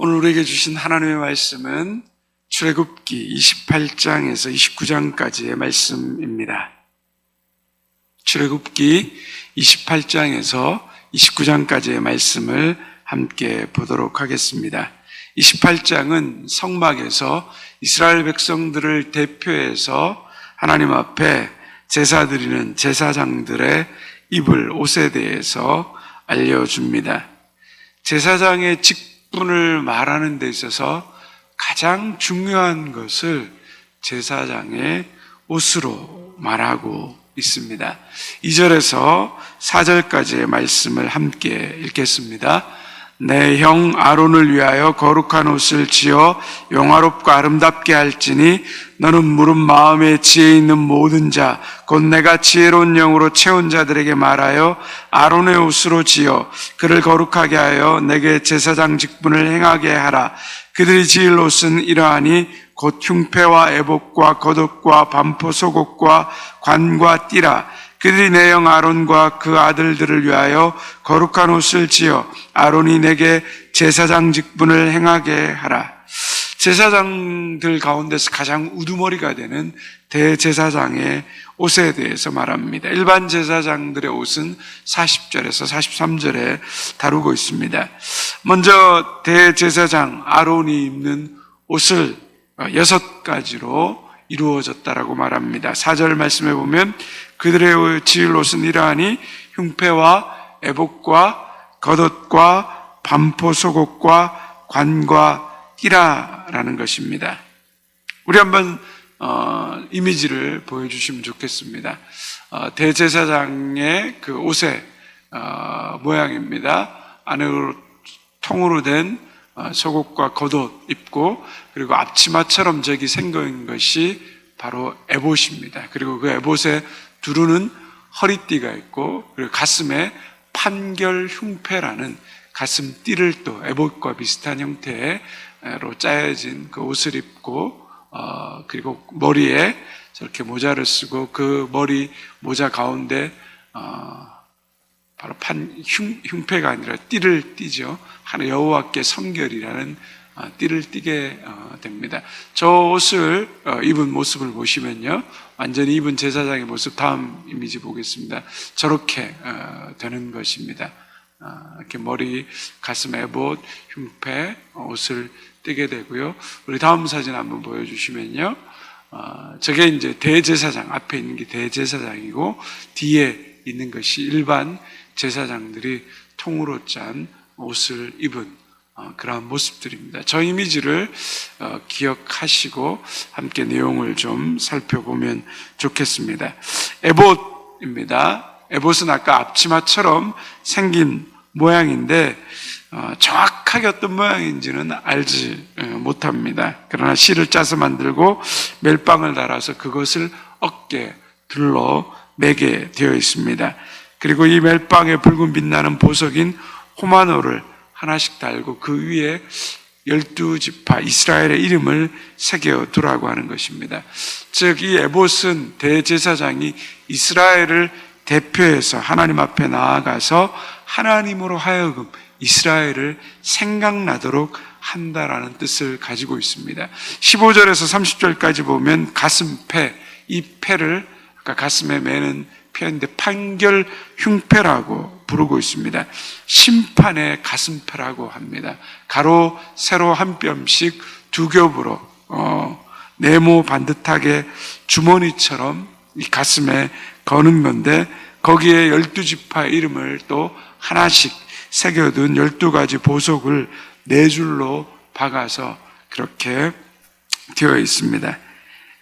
오늘 우리에게 주신 하나님의 말씀은 출애굽기 28장에서 29장까지의 말씀입니다. 출애굽기 28장에서 29장까지의 말씀을 함께 보도록 하겠습니다. 28장은 성막에서 이스라엘 백성들을 대표해서 하나님 앞에 제사 드리는 제사장들의 입을 옷에 대해서 알려줍니다. 제사장의 직 분을 말하는 데 있어서 가장 중요한 것을 제사장의 옷으로 말하고 있습니다. 2절에서 4절까지의 말씀을 함께 읽겠습니다. 내 형 아론을 위하여 거룩한 옷을 지어 영화롭고 아름답게 할지니 너는 무릇 마음에 지혜 있는 모든 자 곧 내가 지혜로운 영으로 채운 자들에게 말하여 아론의 옷으로 지어 그를 거룩하게 하여 내게 제사장 직분을 행하게 하라. 그들이 지을 옷은 이러하니 곧 흉패와 애복과 겉옷과 반포 속옷과 관과 띠라 그들이 내형 아론과 그 아들들을 위하여 거룩한 옷을 지어 아론이 내게 제사장 직분을 행하게 하라. 제사장들 가운데서 가장 우두머리가 되는 대제사장의 옷에 대해서 말합니다. 일반 제사장들의 옷은 40절에서 43절에 다루고 있습니다. 먼저 대제사장 아론이 입는 옷을 여섯 가지로 이루어졌다라고 말합니다. 4절 말씀해 보면 그들의 지을 옷은 이러하니 흉패와 애복과 겉옷과 반포 속옷과 관과 띠라라는 것입니다. 우리 한번 어, 이미지를 보여주시면 좋겠습니다. 어, 대제사장의 그 옷의 어, 모양입니다. 안으로 통으로 된 어, 속옷과 겉옷 입고 그리고 앞치마처럼 저기 생긴 것이 바로 에봇입니다. 그리고 그 에봇에 두르는 허리띠가 있고 그리고 가슴에 판결 흉패라는 가슴띠를 또 에봇과 비슷한 형태로 짜여진 그 옷을 입고 어, 그리고 머리에 저렇게 모자를 쓰고 그 머리 모자 가운데 어, 바로 판 흉, 흉패가 아니라 띠를 띠죠. 하나 여호와께 성결이라는 어, 띠를 띠게 어, 됩니다. 저 옷을 어, 입은 모습을 보시면요, 완전히 입은 제사장의 모습 다음 이미지 보겠습니다. 저렇게 어, 되는 것입니다. 어, 이렇게 머리, 가슴 에 봇, 흉패 어, 옷을 띠게 되고요. 우리 다음 사진 한번 보여주시면요. 어, 저게 이제 대제사장 앞에 있는 게 대제사장이고 뒤에 있는 것이 일반 제사장들이 통으로 짠 옷을 입은 어, 그러한 모습들입니다. 저 이미지를 어, 기억하시고 함께 내용을 좀 살펴보면 좋겠습니다. 에봇입니다. 에봇은 아까 앞치마처럼 생긴 모양인데 어, 정확하게 어떤 모양인지는 알지 못합니다. 그러나 실을 짜서 만들고 멜빵을 달아서 그것을 어깨 둘러 매게 되어 있습니다. 그리고 이 멜빵에 붉은 빛나는 보석인 호마노를 하나씩 달고 그 위에 열두 지파 이스라엘의 이름을 새겨 두라고 하는 것입니다. 즉 이 에봇은 대제사장이 이스라엘을 대표해서 하나님 앞에 나아가서 하나님으로 하여금 이스라엘을 생각나도록 한다라는 뜻을 가지고 있습니다. 15절에서 30절까지 보면 가슴패, 이 패를 아까 가슴에 매는 표현인데 판결 흉패라고 부르고 있습니다. 심판의 가슴패라고 합니다. 가로 세로 한 뼘씩 두 겹으로 어, 네모 반듯하게 주머니처럼 이 가슴에 거는 건데 거기에 열두 지파 이름을 또 하나씩 새겨둔 열두 가지 보석을 네 줄로 박아서 그렇게 되어 있습니다.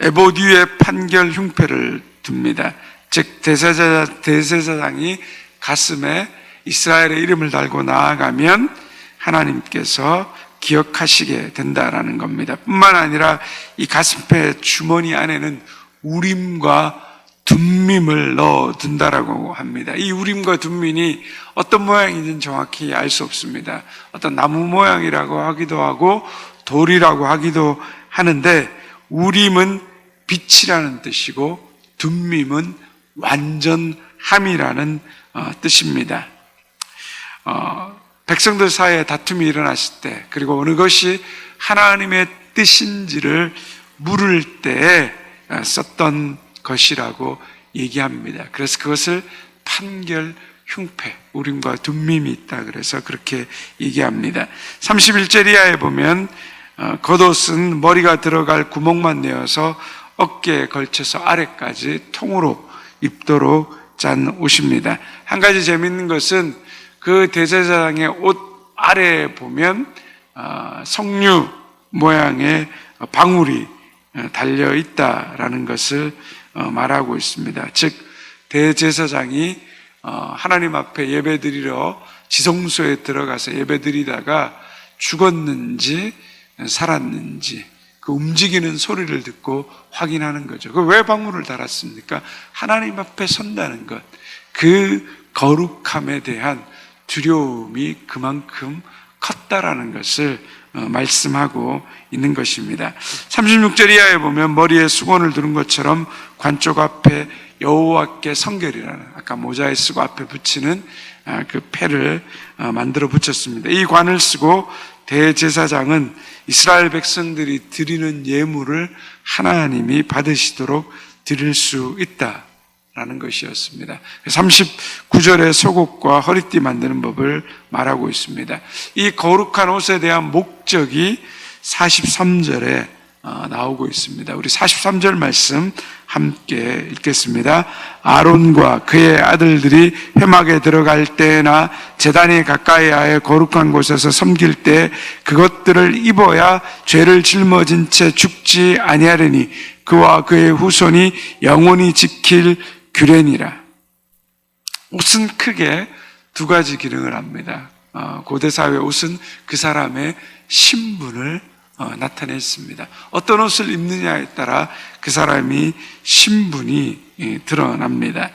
위에 판결 흉패를 둡니다. 즉 대제사, 대제사장이 가슴에 이스라엘의 이름을 달고 나아가면 하나님께서 기억하시게 된다라는 겁니다. 뿐만 아니라 이 가슴패 주머니 안에는 우림과 둠밈을 넣어 둔다라고 합니다. 이 우림과 둠밈이 어떤 모양인지는 정확히 알 수 없습니다. 어떤 나무 모양이라고 하기도 하고 돌이라고 하기도 하는데 우림은 빛이라는 뜻이고 둠밈은 완전함이라는 어, 뜻입니다. 어, 백성들 사이에 다툼이 일어났을 때, 그리고 어느 것이 하나님의 뜻인지를 물을 때에 썼던 것이라고 얘기합니다. 그래서 그것을 판결 흉패, 우림과 둠밈이 있다. 그래서 그렇게 얘기합니다. 31절 이하에 보면, 어, 겉옷은 머리가 들어갈 구멍만 내어서 어깨에 걸쳐서 아래까지 통으로 입도록 짠 옷입니다. 한 가지 재밌는 것은 그 대제사장의 옷 아래에 보면 어, 석류 모양의 방울이 어, 달려 있다라는 것을 어, 말하고 있습니다. 즉 대제사장이 어, 하나님 앞에 예배드리러 지성소에 들어가서 예배드리다가 죽었는지 살았는지 그 움직이는 소리를 듣고 확인하는 거죠. 그 왜 방울을 달았습니까? 하나님 앞에 선다는 것, 그 거룩함에 대한 두려움이 그만큼 컸다라는 것을 어, 말씀하고 있는 것입니다. 36절 이하에 보면 머리에 수건을 두른 것처럼 관쪽 앞에 여호와께 성결이라는 아까 모자에 쓰고 앞에 붙이는 아, 그 패를 어, 만들어 붙였습니다. 이 관을 쓰고 대제사장은 이스라엘 백성들이 드리는 예물을 하나님이 받으시도록 드릴 수 있다 라는 것이었습니다. 39절에 속옷과 허리띠 만드는 법을 말하고 있습니다. 이 거룩한 옷에 대한 목적이 43절에 어, 나오고 있습니다. 우리 43절 말씀 함께 읽겠습니다. 아론과 그의 아들들이 회막에 들어갈 때나 재단이 가까이 하여 거룩한 곳에서 섬길 때 그것들을 입어야 죄를 짊어진 채 죽지 아니하리니 그와 그의 후손이 영원히 지킬 규례니라. 옷은 크게 두 가지 기능을 합니다. 어, 고대 사회 옷은 그 사람의 신분을 어, 나타냈습니다. 어떤 옷을 입느냐에 따라 그 사람이 신분이 예, 드러납니다.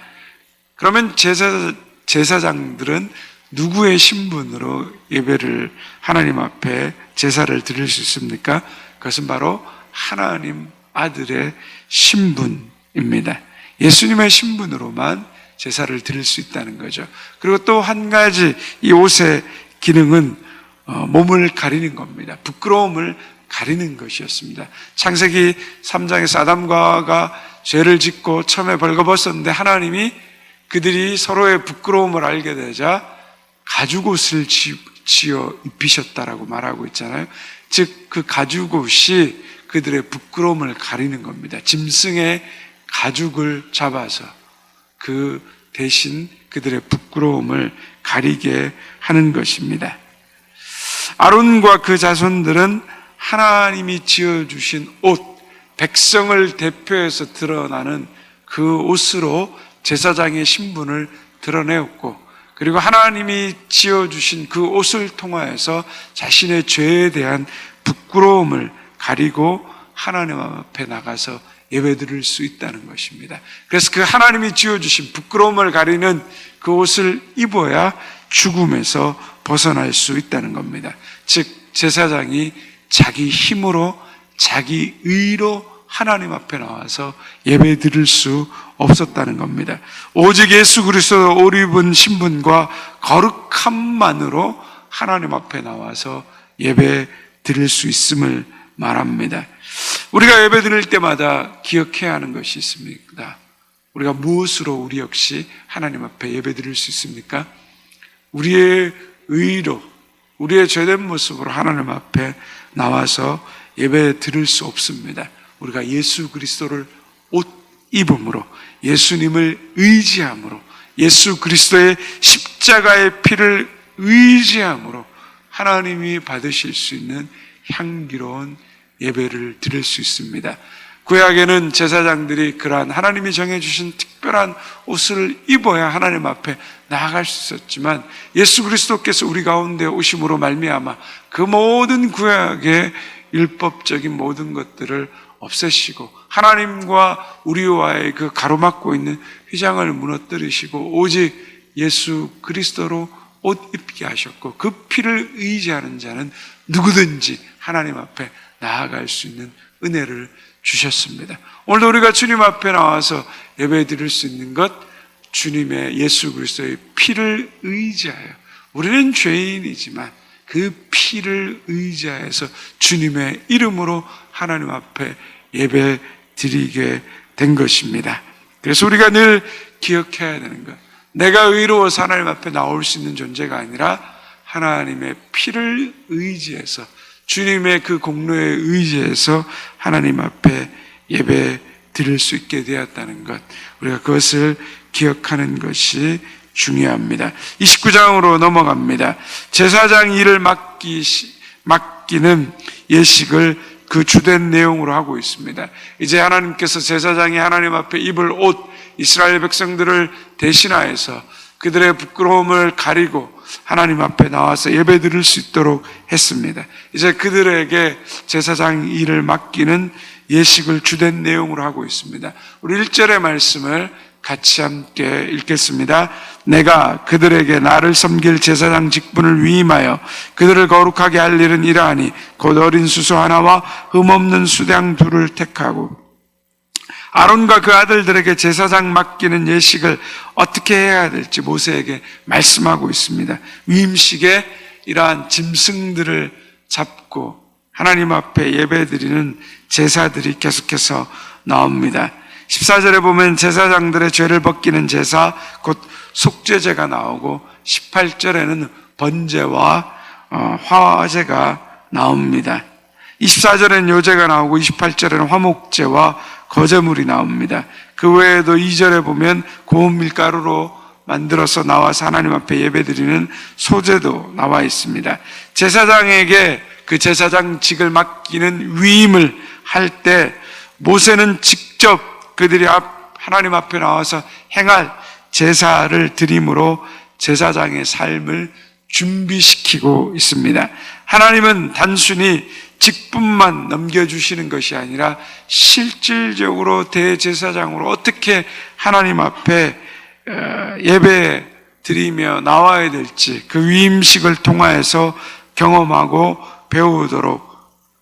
그러면 제사, 제사장들은 누구의 신분으로 예배를 하나님 앞에 제사를 드릴 수 있습니까? 그것은 바로 하나님 아들의 신분입니다. 예수님의 신분으로만 제사를 드릴 수 있다는 거죠. 그리고 또 한 가지 이 옷의 기능은 어, 몸을 가리는 겁니다. 부끄러움을 가리는 것이었습니다. 창세기 3장에서 아담과 하가 죄를 짓고 처음에 벌거벗었는데 하나님이 그들이 서로의 부끄러움을 알게 되자 가죽옷을 지어 입히셨다라고 말하고 있잖아요. 즉 그 가죽옷이 그들의 부끄러움을 가리는 겁니다. 짐승의 가죽을 잡아서 그 대신 그들의 부끄러움을 가리게 하는 것입니다. 아론과 그 자손들은 하나님이 지어주신 옷, 백성을 대표해서 드러나는 그 옷으로 제사장의 신분을 드러내었고, 그리고 하나님이 지어주신 그 옷을 통하여서 자신의 죄에 대한 부끄러움을 가리고 하나님 앞에 나가서 예배 드릴 수 있다는 것입니다. 그래서 그 하나님이 지어주신 부끄러움을 가리는 그 옷을 입어야 죽음에서 벗어날 수 있다는 겁니다. 즉, 제사장이 자기 힘으로, 자기 의로 하나님 앞에 나와서 예배 드릴 수 없었다는 겁니다. 오직 예수 그리스도 옷 입은 신분과 거룩함만으로 하나님 앞에 나와서 예배 드릴 수 있음을 말합니다. 우리가 예배 드릴 때마다 기억해야 하는 것이 있습니다. 우리가 무엇으로 우리 역시 하나님 앞에 예배 드릴 수 있습니까? 우리의 의로, 우리의 죄된 모습으로 하나님 앞에 나와서 예배 드릴 수 없습니다. 우리가 예수 그리스도를 옷 입음으로, 예수님을 의지함으로, 예수 그리스도의 십자가의 피를 의지함으로 하나님이 받으실 수 있는 향기로운 예배를 드릴 수 있습니다. 구약에는 제사장들이 그러한 하나님이 정해주신 특별한 옷을 입어야 하나님 앞에 나아갈 수 있었지만 예수 그리스도께서 우리 가운데 오심으로 말미암아 그 모든 구약의 율법적인 모든 것들을 없애시고 하나님과 우리와의 그 가로막고 있는 휘장을 무너뜨리시고 오직 예수 그리스도로 옷 입게 하셨고 그 피를 의지하는 자는 누구든지 하나님 앞에 나아갈 수 있는 은혜를 주셨습니다. 오늘도 우리가 주님 앞에 나와서 예배 드릴 수 있는 것 주님의 예수 그리스도의 피를 의지하여 우리는 죄인이지만 그 피를 의지하여서 주님의 이름으로 하나님 앞에 예배 드리게 된 것입니다. 그래서 우리가 늘 기억해야 되는 것. 내가 의로워서 하나님 앞에 나올 수 있는 존재가 아니라 하나님의 피를 의지해서 주님의 그 공로에 의지해서 하나님 앞에 예배 드릴 수 있게 되었다는 것. 우리가 그것을 기억하는 것이 중요합니다. 29장으로 넘어갑니다. 제사장 일을 맡기, 맡기는 예식을 그 주된 내용으로 하고 있습니다. 이제 하나님께서 제사장이 하나님 앞에 입을 옷, 이스라엘 백성들을 대신하여서 그들의 부끄러움을 가리고 하나님 앞에 나와서 예배 드릴 수 있도록 했습니다. 이제 그들에게 제사장 일을 맡기는 예식을 주된 내용으로 하고 있습니다. 우리 1절의 말씀을 같이 함께 읽겠습니다. 내가 그들에게 나를 섬길 제사장 직분을 위임하여 그들을 거룩하게 할 일은 이러하니 곧 어린 수소 하나와 흠없는 수량 둘을 택하고 아론과 그 아들들에게 제사장 맡기는 예식을 어떻게 해야 될지 모세에게 말씀하고 있습니다. 위임식에 이러한 짐승들을 잡고 하나님 앞에 예배드리는 제사들이 계속해서 나옵니다. 14절에 보면 제사장들의 죄를 벗기는 제사, 곧 속죄제가 나오고 18절에는 번제와 어, 화제가 나옵니다. 24절에는 요제가 나오고 28절에는 화목제와 거제물이 나옵니다. 그 외에도 2절에 보면 고운 밀가루로 만들어서 나와서 하나님 앞에 예배드리는 소제도 나와 있습니다. 제사장에게 그 제사장직을 맡기는 위임을 할 때 모세는 직접 그들이 앞, 하나님 앞에 나와서 행할 제사를 드림으로 제사장의 삶을 준비시키고 있습니다. 하나님은 단순히 직분만 넘겨주시는 것이 아니라 실질적으로 대제사장으로 어떻게 하나님 앞에 어, 예배 드리며 나와야 될지 그 위임식을 통하여서 경험하고 배우도록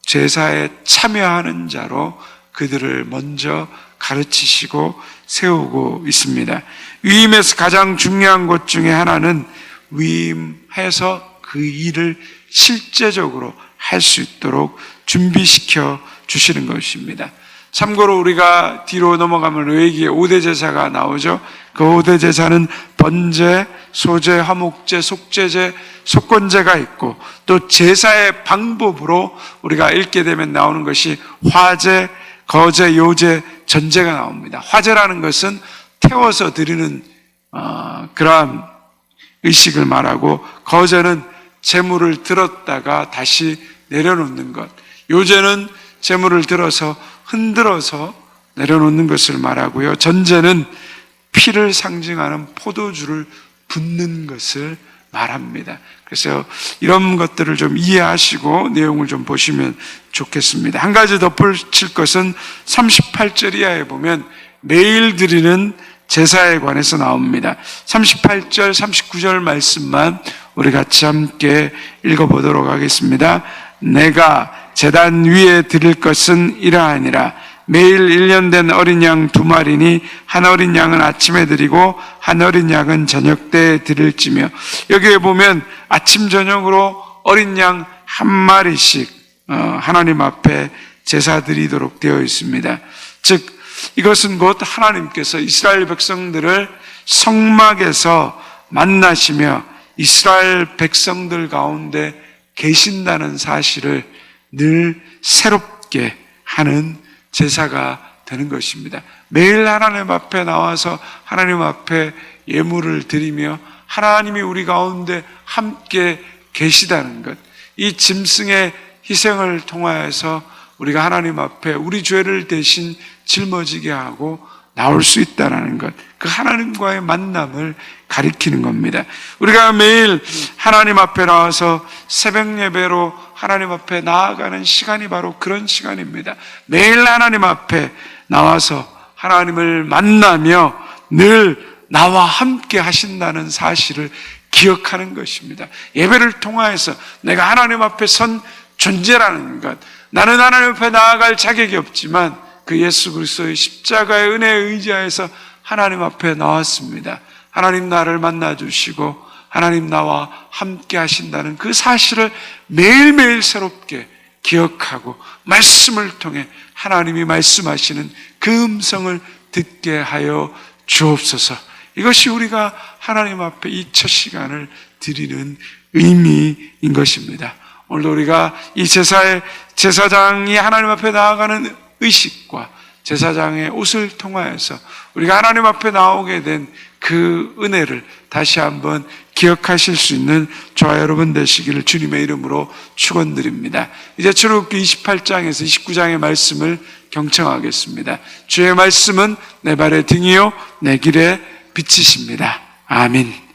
제사에 참여하는 자로 그들을 먼저 가르치시고 세우고 있습니다. 위임에서 가장 중요한 것 중에 하나는 위임해서 그 일을 실제적으로 할 수 있도록 준비시켜 주시는 것입니다. 참고로 우리가 뒤로 넘어가면 레위기에 5대 제사가 나오죠. 그 5대 제사는 번제, 소제, 화목제, 속제제, 속건제가 있고 또 제사의 방법으로 우리가 읽게 되면 나오는 것이 화제, 거제, 요제, 전제가 나옵니다. 화제라는 것은 태워서 드리는 어, 그러한 의식을 말하고 거제는 재물을 들었다가 다시 내려놓는 것. 요제는 재물을 들어서 흔들어서 내려놓는 것을 말하고요. 전제는 피를 상징하는 포도주를 붓는 것을 말합니다. 그래서 이런 것들을 좀 이해하시고 내용을 좀 보시면 좋겠습니다. 한 가지 덧붙일 것은 38절 이하에 보면 매일 드리는 제사에 관해서 나옵니다. 38절, 39절 말씀만 우리 같이 함께 읽어보도록 하겠습니다. 내가 재단 위에 드릴 것은 이러하니라. 매일 1년 된 어린 양 두 마리니 한 어린 양은 아침에 드리고 한 어린 양은 저녁 때 드릴지며 여기에 보면 아침 저녁으로 어린 양 한 마리씩 어, 하나님 앞에 제사 드리도록 되어 있습니다. 즉 이것은 곧 하나님께서 이스라엘 백성들을 성막에서 만나시며 이스라엘 백성들 가운데 계신다는 사실을 늘 새롭게 하는 제사가 되는 것입니다. 매일 하나님 앞에 나와서 하나님 앞에 예물을 드리며 하나님이 우리 가운데 함께 계시다는 것. 이 짐승의 희생을 통하여서 우리가 하나님 앞에 우리 죄를 대신 짊어지게 하고 나올 수 있다는 것. 그 하나님과의 만남을 가리키는 겁니다. 우리가 매일 하나님 앞에 나와서 새벽 예배로 하나님 앞에 나아가는 시간이 바로 그런 시간입니다. 매일 하나님 앞에 나와서 하나님을 만나며 늘 나와 함께 하신다는 사실을 기억하는 것입니다. 예배를 통하여서 내가 하나님 앞에 선 존재라는 것. 나는 하나님 앞에 나아갈 자격이 없지만 그 예수 그리스도의 십자가의 은혜에 의지하여서 하나님 앞에 나왔습니다. 하나님 나를 만나 주시고 하나님 나와 함께 하신다는 그 사실을 매일매일 새롭게 기억하고 말씀을 통해 하나님이 말씀하시는 그 음성을 듣게 하여 주옵소서. 이것이 우리가 하나님 앞에 이 첫 시간을 드리는 의미인 것입니다. 오늘도 우리가 이 제사의 제사장이 하나님 앞에 나아가는 의식과 제사장의 옷을 통하여서 우리가 하나님 앞에 나오게 된 그 은혜를 다시 한번 기억하실 수 있는 저와 여러분 되시기를 주님의 이름으로 축원드립니다. 이제 출애굽기 28장에서 29장의 말씀을 경청하겠습니다. 주의 말씀은 내 발의 등이요 내 길의 빛이십니다. 아멘.